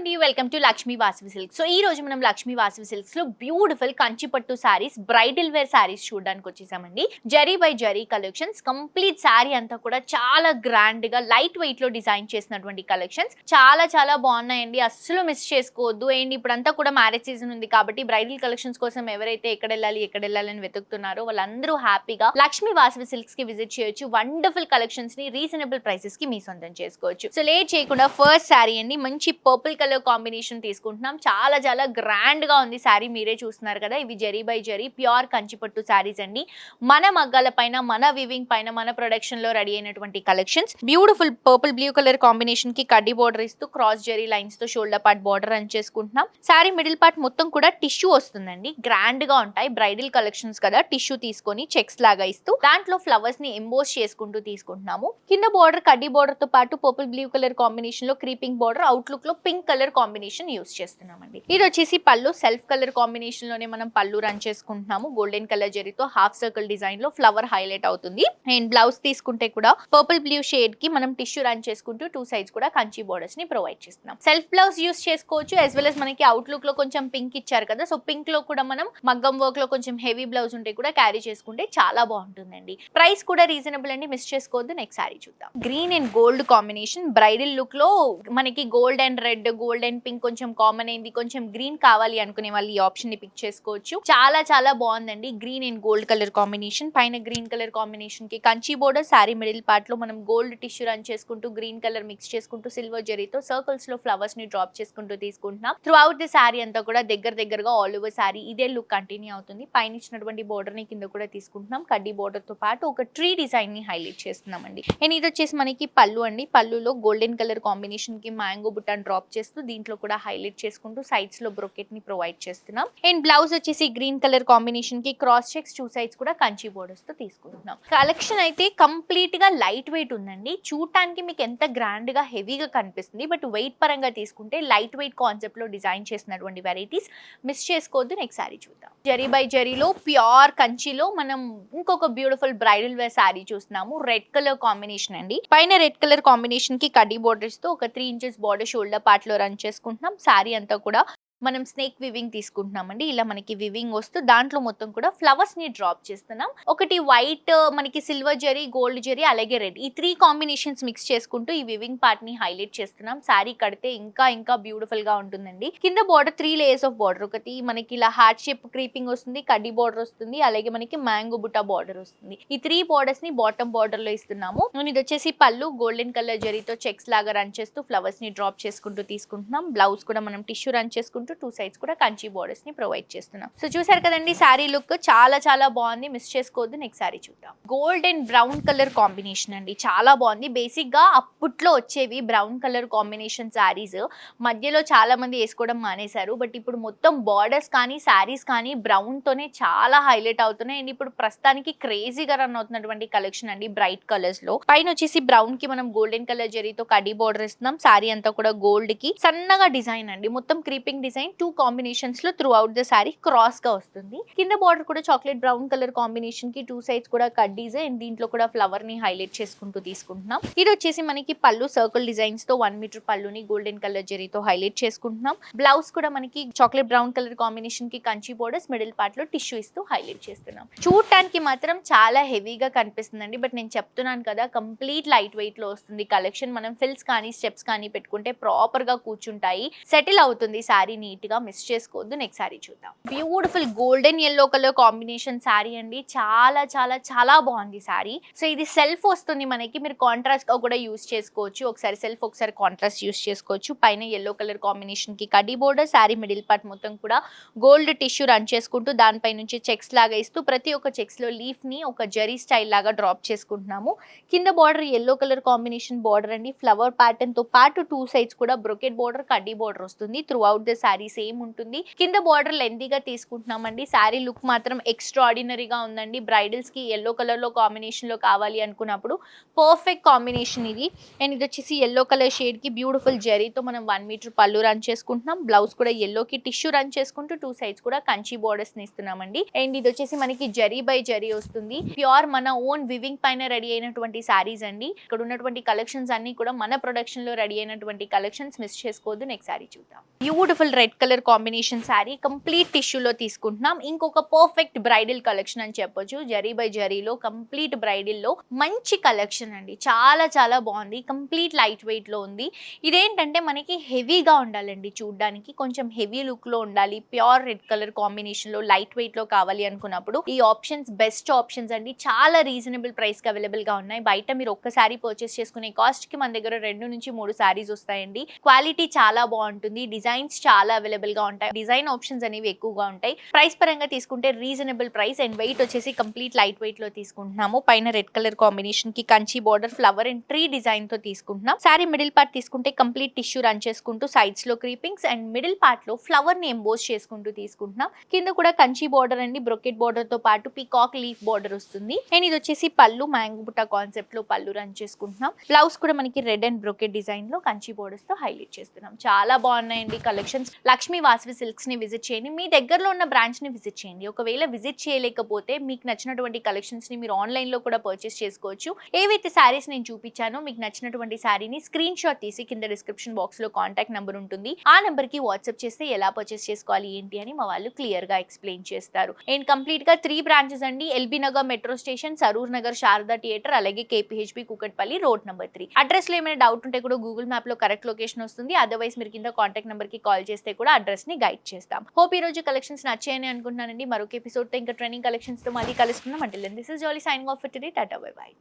అండి. Welcome to Lakshmi Vasavi silk so ఈ రోజు మనం లక్ష్మీ వాసవి సిల్క్స్లో బ్యూటిఫుల్ కంచిపట్టు సారీస్ బ్రైడల్ వేర్ సారీస్ చూడడానికి వచ్చేసామండి. Zari by zari collections complete sari అంతా కూడా చాలా గ్రాండ్గా లైట్ వెయిట్లో డిజైన్ చేసినటువంటి కలెక్షన్స్ చాలా చాలా బాగున్నాయండి. అస్సలు మిస్ చేసుకోవద్దు. అండ్ ఇప్పుడంతా కూడా మ్యారేజ్ సీజన్ ఉంది కాబట్టి బ్రైడల్ కలెక్షన్స్ కోసం ఎవరైతే ఎక్కడ వెళ్ళాలి ఎక్కడ వెళ్ళాలి అని వెతుకుతున్నారో వాళ్ళందరూ హ్యాపీగా లక్ష్మీ వాసవి సిల్క్స్కి విజిట్ చేయొచ్చు. వండర్ఫుల్ కలెక్షన్స్ని రీజనబుల్ ప్రైసెస్కి మీ సొంతం చేసుకోవచ్చు. సో లేట్ చేయకుండా ఫస్ట్ శారీ అండి. మంచి పర్పుల్ కలర్ కాంబినేషన్ తీసుకుంటున్నాం. చాలా చాలా గ్రాండ్గా ఉంది శారీ. మీరే చూస్తున్నారు కదా ఇవి జరీ బై జరీ ప్యూర్ కంచిపట్టు శారీస్ అండి. మన మగ్గాల పైన మన వివింగ్ పైన మన ప్రొడక్షన్లో రెడీ అయినటువంటి collections beautiful purple blue colour కాంబినేషన్కి కడ్డీ బోర్డర్ ఇస్తూ క్రాస్ జరీ లైన్స్తో షోల్డర్ పార్ట్ బోర్డర్ రన్ చేసుకుంటున్నాం. శారీ మిడిల్ పార్ట్ మొత్తం కూడా టిష్యూ వస్తుందండి. గ్రాండ్గా ఉంటాయి. బ్రైడల్ కలెక్షన్స్ కదా టిష్యూ తీసుకొని చెక్స్ లాగా ఇస్తూ దాంట్లో ఫ్లవర్స్ని ఎంబోస్ చేసుకుంటూ తీసుకుంటున్నాము. కింద బోర్డర్ కడ్డీ బోర్డర్తో పాటు పర్పుల్ బ్లూ కలర్ కాంబినేషన్లో క్రీపింగ్ బోర్డర్ అవుట్లుక్లో పింక్ కలర్ కాంబినేషన్ యూస్ చేస్తున్నామండి. ఇది వచ్చేసి పళ్ళు సెల్ఫ్ కలర్ కాంబినేషన్లోనే మనం పళ్ళు రన్ చేసుకుంటున్నాము. గోల్డెన్ కలర్ జరీతో హాఫ్ సర్కిల్ డిజైన్లో ఫ్లవర్ హైలైట్ అవుతుంది. అండ్ బ్లౌజ్ తీసుకుంటే కూడా పర్పుల్ బ్లూ షేడ్కి మనం టిష్యూ రన్ చేసుకుంటూ టూ సైడ్స్ కూడా కంచి బోర్డర్స్ని ప్రొవైడ్ చేస్తున్నాం. సెల్ఫ్ బ్లౌజ్ యూస్ చేసుకోవచ్చు యాజ్ వెల్ as మనకి అవుట్లుక్లో కొంచెం పింక్ ఇచ్చారు కదా సో పింక్లో కూడా మనం మగ్గం వర్క్లో కొంచెం హెవీ బ్లౌజ్ ఉంటే కూడా క్యారీ చేసుకుంటే చాలా బాగుంటుందండి. ప్రైస్ కూడా రీజనబుల్ అండి మిస్ చేసుకోవద్దు నెక్స్ట్ సారీ చూద్దాం. Green and gold combination bridal లుక్లో మనకి gold and red gold and pink కొంచెం కామన్ అయింది కొంచెం గ్రీన్ కావాలి అనుకునే వాళ్ళు ఈ ఆప్షన్ని పిక్ చేసుకోవచ్చు. చాలా చాలా బాగుందండి. Green and gold colour combination. పైన గ్రీన్ కలర్ కాంబినేషన్కి కంచి బోర్డర్ సారీ మిడిల్ పార్ట్లో మనం గోల్డ్ టిష్యూ రన్ చేసుకుంటూ గ్రీన్ కలర్ మిక్స్ చేసుకుంటూ సిల్వర్ జరీతో సర్కిల్స్లో ఫ్లవర్స్ని డ్రాప్ చేసుకుంటూ తీసుకుంటున్నాం. త్రూ అవుట్ ది సారీ అంతా కూడా దగ్గర దగ్గరగా ఆల్ ఓవర్ సారీ ఇదే లుక్ కంటిన్యూ అవుతుంది. పైన ఇచ్చినటువంటి బోర్డర్ని కింద కూడా తీసుకుంటున్నాం. కడ్డీ బోర్డర్తో పాటు ఒక ట్రీ డిజైన్ని హైలైట్ చేస్తున్నామండి. అండ్ ఇది వచ్చేసి మనకి పళ్ళు అండి. పళ్ళులో గోల్డెన్ కలర్ కాంబినేషన్కి మ్యాంగో బుట్టాన్ డ్రాప్ చేస్తూ దీంట్లో కూడా హైలైట్ చేసుకుంటూ సైడ్స్లో బ్రొకెట్ని ప్రొవైడ్ చేస్తున్నాం. అండ్ బ్లౌజ్ వచ్చేసి గ్రీన్ కలర్ కాంబినేషన్కి క్రాస్ చెక్స్ టూ సైడ్స్ కూడా కంచి బోర్డర్స్తో తీసుకుంటున్నాం. కలెక్షన్ అయితే కంప్లీట్గా లైట్ వెయిట్ ఉందండి. చూడటానికి మీకు ఎంత గ్రాండ్గా హెవీగా కనిపిస్తుంది. బట్ వెయిట్ పరంగా తీసుకుంటే లైట్ వెయిట్ కాన్సెప్ట్లో డిజైన్ చేసినటువంటి వెరైటీస్ మిస్ చేసుకోవద్దు. నెక్స్ట్ సారీ చూద్దాం. జరీ బై జరీలో ప్యూర్ కంచిలో మనం ఇంకొక బ్యూటిఫుల్ బ్రైడల్ వేర్ సారీ చూస్తున్నాము. రెడ్ కలర్ కాంబినేషన్ అండి. పైన రెడ్ కలర్ కాంబినేషన్కి కడ్డీ బోర్డర్స్తో ఒక త్రీ ఇంచెస్ బార్డర్ షోల్డర్ పార్ట్లో చేసుకుంటున్నాం. సారీ అంతా కూడా మనం స్నేక్ వివింగ్ తీసుకుంటున్నామండి. ఇలా మనకి వివింగ్ వస్తూ దాంట్లో మొత్తం కూడా ఫ్లవర్స్ని డ్రాప్ చేస్తున్నాం. ఒకటి వైట్ మనకి సిల్వర్ జరీ గోల్డ్ జరీ అలాగే రెడ్ ఈ త్రీ కాంబినేషన్స్ మిక్స్ చేసుకుంటూ ఈ వివింగ్ పార్ట్ని హైలైట్ చేస్తున్నాం. సారీ కడితే ఇంకా ఇంకా బ్యూటిఫుల్గా ఉంటుందండి. కింద border three layers of border ఒకటి మనకి ఇలా హార్ట్ షేప్ క్రీపింగ్ వస్తుంది కడ్డీ బార్డర్ వస్తుంది అలాగే మనకి మ్యాంగో బుటా బార్డర్ వస్తుంది. ఈ త్రీ బార్డర్స్ని బాటమ్ బార్డర్లో ఇస్తున్నాము. ఇది వచ్చేసి పళ్ళు గోల్డెన్ కలర్ జరీతో చెక్స్ లాగా రన్ చేస్తూ ఫ్లవర్స్ని డ్రాప్ చేసుకుంటూ తీసుకుంటున్నాం. బ్లౌజ్ కూడా మనం టిష్యూ రన్ చేసుకుంటూ టూ సైడ్స్ కూడా కంచి బోర్డర్స్ని ప్రొవైడ్ చేస్తున్నాం. సో చూసారు కదండి శారీ లుక్ చాలా చాలా బాగుంది. మిస్ చేసుకోవద్దు నెక్స్ట్ శారీ చూద్దాం. Gold and brown colour combination అండి. చాలా బాగుంది. బేసిక్గా అప్పట్లో వచ్చేవి బ్రౌన్ కలర్ కాంబినేషన్ శారీస్ మధ్యలో చాలా మంది వేసుకోవడం మానేశారు. బట్ ఇప్పుడు మొత్తం బార్డర్స్ కానీ శారీస్ కానీ బ్రౌన్ తోనే చాలా హైలైట్ అవుతున్నాయి. అండ్ ఇప్పుడు ప్రస్తుతానికి క్రేజీగా రన్ అవుతున్నటువంటి కలెక్షన్ అండి బ్రైట్ కలర్స్లో. పైన వచ్చేసి బ్రౌన్కి మనం గోల్డెన్ కలర్ జరీతో కడి బోర్డర్ ఇస్తున్నాం. శారీ అంతా కూడా గోల్డ్కి. సన్నగా డిజైన్ అండి. మొత్తం క్రీపింగ్ డిజైన్ టూ కాంబినేషన్స్లో త్రూ అవుట్ ద శారీ క్రాస్గా వస్తుంది. కింద బార్డర్ కూడా చాక్లెట్ బ్రౌన్ కలర్ కాంబినేషన్కి టూ సైడ్స్ కూడా కట్ అండ్ దీంట్లో కూడా ఫ్లవర్ని హైలైట్ చేసుకుంటూ తీసుకుంటున్నాం. ఇది వచ్చేసి మనకి పళ్ళు సర్కిల్ డిజైన్స్తో వన్ మీటర్ పళ్ళుని గోల్డెన్ కలర్ జరీతో హైలైట్ చేసుకుంటున్నాం. బ్లౌజ్ కూడా మనకి చాక్లెట్ బ్రౌన్ కలర్ కాంబినేషన్కి కంచి బోర్డర్స్ మిడిల్ పార్ట్లో టిష్యూ ఇస్తూ హైలైట్ చేస్తున్నాం. చూడటానికి మాత్రం చాలా హెవీగా కనిపిస్తుందండి. బట్ నేను చెప్తున్నాను కదా కంప్లీట్ లైట్ వెయిట్లో వస్తుంది. కలెక్షన్ మనం ఫిల్స్ కానీ స్టెప్స్ కానీ పెట్టుకుంటే ప్రాపర్గా కూర్చుంటాయి. సెటిల్ అవుతుంది శారీ నీట్గా మిస్ చేసుకోవద్దు నెక్స్ట్ శారీ చూద్దాం. Beautiful golden yellow colour combination sari అండి. చాలా చాలా చాలా బాగుంది శారీ. సో ఇది సెల్ఫ్ వస్తుంది మనకి. మీరు కాంట్రాస్ట్గా కూడా యూస్ చేసుకోవచ్చు. ఒకసారి సెల్ఫ్ ఒకసారి కాంట్రాస్ట్ యూస్ చేసుకోవచ్చు. పైన ఎల్లో కలర్ కాంబినేషన్కి కడ్డీ బోర్డర్ శారీ మిడిల్ పార్ట్ మొత్తం కూడా గోల్డ్ టిష్యూ రన్ చేసుకుంటూ దానిపై నుంచి చెక్స్ లాగా ఇస్తూ ప్రతి ఒక్క చెక్స్లో లీఫ్ని ఒక జరీ స్టైల్ లాగా డ్రాప్ చేసుకుంటున్నాము. కింద border yellow colour combination border అండి. ఫ్లవర్ ప్యాటర్న్తో పాటు టూ సైడ్స్ కూడా బ్రొకెట్ బార్డర్ కడ్డీ బార్డర్ వస్తుంది. Throughout the sari same ఉంటుంది. కింద బార్డర్ లెందీగా తీసుకుంటున్నామండి. శారీ లుక్ మాత్రం ఎక్స్ట్రాడినరీగా ఉందండి. బ్రైడల్స్కి ఎల్లో కలర్లో కాంబినేషన్లో కావాలి అనుకున్నప్పుడు పర్ఫెక్ట్ కాంబినేషన్ ఇది. అండ్ ఇది వచ్చేసి ఎల్లో కలర్ షేడ్కి బ్యూటిఫుల్ జరీతో మనం వన్ మీటర్ పళ్ళు రన్ చేసుకుంటున్నాం. బ్లౌజ్ కూడా ఎల్లోకి కి టిష్యూ రన్ చేసుకుంటూ టూ సైడ్స్ కూడా కంచి బోర్డర్స్ని ఇస్తున్నామండి అండ్ ఇది వచ్చేసి మనకి జరీ బై జరీ వస్తుంది. ప్యూర్ మన ఓన్ వివింగ్ పైన రెడీ అయినటువంటి శారీస్ అండి. ఇక్కడ ఉన్నటువంటి కలెక్షన్స్ అన్ని కూడా మన ప్రొడక్షన్లో రెడీ అయినటువంటి కలెక్షన్స్ మిస్ చేసుకోవద్దు. నెక్స్ట్ శారీ చూద్దాం. Beautiful red colour combination sari complete టిష్యూలో తీసుకుంటున్నాం. ఇంకొక పర్ఫెక్ట్ బ్రైడల్ కలెక్షన్ అని చెప్పొచ్చు. జరీ బై జరీలో కంప్లీట్ బ్రైడల్లో మంచి కలెక్షన్ అండి. చాలా చాలా బాగుంది. కంప్లీట్ లైట్ వెయిట్లో ఉంది. ఇదేంటంటే మనకి హెవీగా ఉండాలండి చూడడానికి. కొంచెం హెవీ లుక్లో ఉండాలి. ప్యూర్ రెడ్ కలర్ కాంబినేషన్లో లైట్ వెయిట్లో కావాలి అనుకున్నప్పుడు ఈ ఆప్షన్స్ బెస్ట్ ఆప్షన్స్ అండి. చాలా రీజనబుల్ ప్రైస్కి అవైలబుల్గా ఉన్నాయి. బయట మీరు ఒక్కసారి పర్చేస్ చేసుకునే కాస్ట్కి మన దగ్గర రెండు నుంచి మూడు శారీస్ వస్తాయండి. క్వాలిటీ చాలా బాగుంటుంది. డిజైన్స్ చాలా అవైలబుల్గా ఉంటాయి. డిజైన్ ఆప్షన్స్ అనేవి ఎక్కువగా ఉంటాయి. ప్రైస్ పరంగా తీసుకుంటే రీజనబుల్ ప్రైస్ అండ్ వెయిట్ వచ్చేసి కంప్లీట్ లైట్ వెయిట్లో తీసుకుంటున్నాము. పైన రెడ్ కలర్ కాంబినేషన్కి Kanchi border flower and tree డిజైన్తో తీసుకుంటున్నాం. సారీ మిడిల్ పార్ట్ తీసుకుంటే కంప్లీట్ టిష్యూ రన్ చేసుకుంటూ సైడ్స్లో క్రీపింగ్స్ అండ్ మిడిల్ పార్ట్లో ఫ్లవర్ని ఎంబోస్ చేసుకుంటూ తీసుకుంటున్నాం. కింద కూడా కంచి బార్డర్ అండి బ్రొకెట్ బార్డర్తో పాటు పీకాక్ లీఫ్ బార్డర్ వస్తుంది. అండ్ ఇది వచ్చేసి పళ్ళు మ్యాంగో బుట్ట కాన్సెప్ట్లో పళ్ళు రన్ చేసుకుంటున్నాం. బ్లౌజ్ కూడా మనకి రెడ్ అండ్ బ్రొకెట్ డిజైన్లో కంచి బోర్డర్స్తో హైలైట్ చేస్తున్నాం. చాలా బాగున్నాయండి కలెక్షన్స్ లక్ష్మీ వాసవి సిల్క్స్ని విజిట్ చేయండి. మీ దగ్గరలో ఉన్న బ్రాంచ్ని విజిట్ చేయండి. ఒకవేళ విజిట్ చేయలేకపోతే మీకు నచ్చినటువంటి కలెక్షన్స్ని మీరు ఆన్లైన్లో కూడా పర్చేస్ చేసుకోవచ్చు. ఏవైతే శారీస్ నేను చూపించానో మీకు నచ్చినటువంటి శారీని స్క్రీన్ షాట్ తీసి కింద డిస్క్రిప్షన్ బాక్స్లో కాంటాక్ట్ నెంబర్ ఉంటుంది. ఆ నెంబర్కి వాట్సాప్ చేస్తే ఎలా పర్చేస్ చేసుకోవాలి ఏంటి అని మా వాళ్ళు క్లియర్గా ఎక్స్ప్లెయిన్ చేస్తారు. అండ్ కంప్లీట్గా త్రీ బ్రాంచెస్ అండి. LB Nagar metro station Saroor Nagar Sharada theatre అలాగే KPHB Kukatpally road number three. అడ్రస్లో ఏమైనా డౌట్ ఉంటే కూడా గూగుల్ మ్యాప్లో కరెక్ట్ లొకేషన్ వస్తుంది. అదర్వైజ్ మీరు కింద కాంటాక్ట్ నెంబర్కి కాల్ చేస్తే కూడా అడ్రస్ని గైడ్ చేస్తాం. హోప్ ఈ రోజు కలెక్షన్స్ నచ్చాయని అనుకుంటున్నానండి. మరొక ఎపిసోడ్తో ఇంకా ట్రైనింగ్ కలెక్షన్స్తో మళ్ళీ కలుసుకుందాం. అంటే this is jolly sign off today tata bye bye